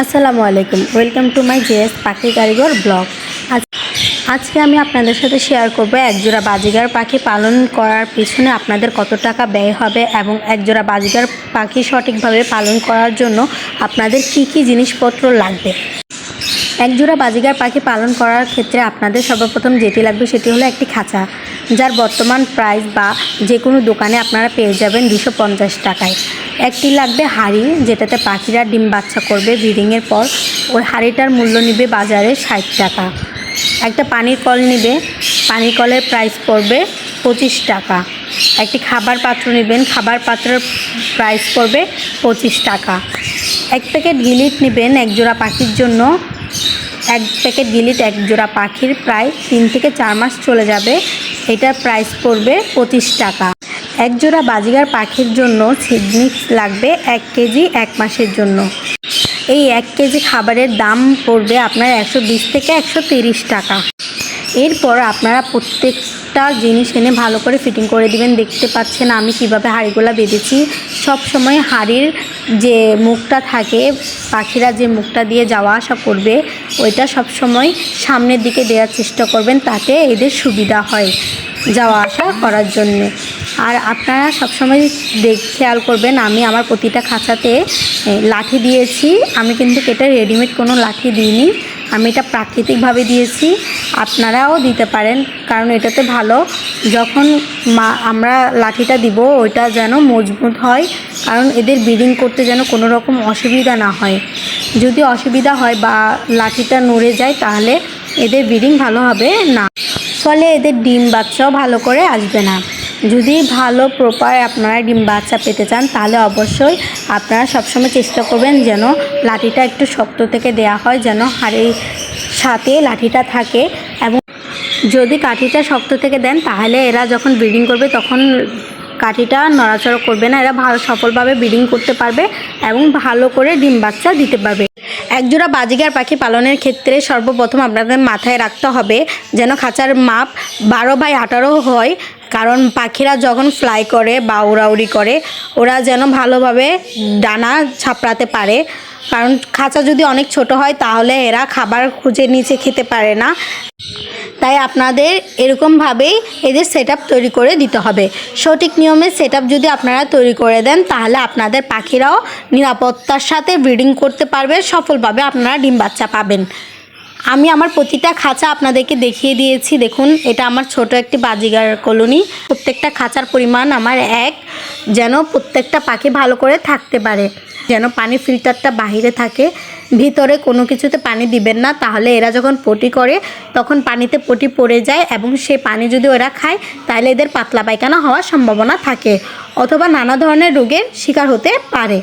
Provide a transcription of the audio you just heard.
আসসালামু আলাইকুম। Welcome to my JS পাখি কারিগর ব্লগ। আজ আজকে আমি আপনাদের সাথে শেয়ার করব একজোড়া বাজিগার পাখি পালন করার পিছনে আপনাদের কত টাকা ব্যয় হবে এবং একজোড়া বাজিগার পাখি সঠিকভাবে পালন করার জন্য আপনাদের কি কি জিনিসপত্র লাগবে। একজোড়া বাজিগার পাখি পালন করার ক্ষেত্রে আপনাদের সর্বপ্রথম যেটি লাগবে সেটি হলো একটি খাঁচা। যার বর্তমান প্রাইস বা যে কোনো দোকানে আপনারা পেয়ে যাবেন দুশো পঞ্চাশ টাকায়। একটি লাগবে হাঁড়ি, যেটাতে পাখিরা ডিম বাচ্চা করবে ব্রিডিংয়ের পর ওই হাঁড়িটার মূল্য নেবে বাজারে ষাট টাকা। একটা পানির কল নেবে, পানির কলের প্রাইস পড়বে পঁচিশ টাকা। একটি খাবার পাত্র নেবেন, খাবার পাত্রের প্রাইস পড়বে পঁচিশ টাকা। এক প্যাকেট গিলিট নেবেন এক জোড়া পাখির জন্য। এক প্যাকেট গিলিট এক জোড়া পাখির প্রায় তিন থেকে চার মাস চলে যাবে। এটার প্রাইস পড়বে পঁচিশ টাকা। এক জোড়া বাজিগার পাখির জন্য সিডনি লাগবে এক কেজি এক মাসের জন্য। এই এক কেজি খাবারের দাম পড়বে আপনার একশো বিশ থেকে একশো টাকা। এরপর আপনারা প্রত্যেকটা জিনিস এনে ভালো করে ফিটিং করে দিবেন। দেখতে পাচ্ছেন আমি কীভাবে হাঁড়িগুলো বেঁধেছি। সব সময় হাঁড়ির যে মুখটা থাকে, পাখিরা যে মুখটা দিয়ে যাওয়া আসা করবে, ওইটা সব সময় সামনের দিকে দেওয়ার চেষ্টা করবেন তাতে এদের সুবিধা হয় যাওয়া আসা করার জন্যে। আর আপনারা সবসময় দেখ, খেয়াল করবেন, আমি আমার প্রতিটা খাঁচাতে লাঠি দিয়েছি। আমি কিন্তু এটা রেডিমেড কোনো লাঠি দিইনি। আমি এটা প্রাকৃতিকভাবে দিয়েছি, আপনারাও দিতে পারেন, কারণ এটাতে ভালো। যখন মা, আমরা লাঠিটা দিব, ওইটা যেন মজবুত হয়, কারণ এদের ব্রিডিং করতে যেন কোনো রকম অসুবিধা না হয়। যদি অসুবিধা হয় বা লাঠিটা নড়ে যায়, তাহলে এদের ব্রিডিং ভালো হবে না। ফলে এদের ডিম বাচ্চাও ভালো করে আসবে না। যদি ভালো প্রপার আপনারা ডিম বাচ্চা পেতে চান, তাহলে অবশ্যই আপনারা সবসময় চেষ্টা করবেন যেন লাঠিটা একটু শক্ত থেকে দেয়া হয়, যেন হাড়ের সাথে লাঠিটা থাকে। এবং যদি কাঠিটা শক্ত থেকে দেন, তাহলে এরা যখন ব্রিডিং করবে, তখন কাঠিটা নড়াচড়া করবে না। এরা ভালো সফলভাবে ব্রিডিং করতে পারবে এবং ভালো করে ডিম বাচ্চা দিতে পারবে। একজোড়া বাজিগার পাখি পালনের ক্ষেত্রে সর্বপ্রথম আপনাদের মাথায় রাখতে হবে যেন খাঁচার মাপ বারো বাই আঠারো হয়। কারণ পাখিরা যখন ফ্লাই করে বা উড়াউড়ি করে, ওরা যেন ভালোভাবে ডানা ছাপড়াতে পারে। কারণ খাঁচা যদি অনেক ছোট হয়, তাহলে এরা খাবার খুঁজে নিচে খেতে পারে না। তাই আপনাদের এরকমভাবেই এদের সেট তৈরি করে দিতে হবে। সঠিক নিয়মে সেট যদি আপনারা তৈরি করে দেন, তাহলে আপনাদের পাখিরাও নিরাপত্তার সাথে ব্রিডিং করতে পারবে, সফলভাবে আপনারা ডিম বাচ্চা পাবেন। আমি আমার প্রতিটা খাঁচা আপনাদেরকে দেখিয়ে দিয়েছি। দেখুন, এটা আমার ছোট একটি বাজিগার কলোনি। প্রত্যেকটা খাঁচার পরিমাণ আমার এক, যেন প্রত্যেকটা পাখি ভালো করে থাকতে পারে, যেন পানি ফিল্টারটা বাহিরে থাকে। ভিতরে কোনো কিছুতে পানি দিবেন না। তাহলে এরা যখন পটি করে, তখন পানিতে পটি পড়ে যায় এবং সে পানি যদি ওরা খায়, তাহলে এদের পাতলা পায়খানা হওয়ার সম্ভাবনা থাকে অথবা নানা ধরনের রোগের শিকার হতে পারে।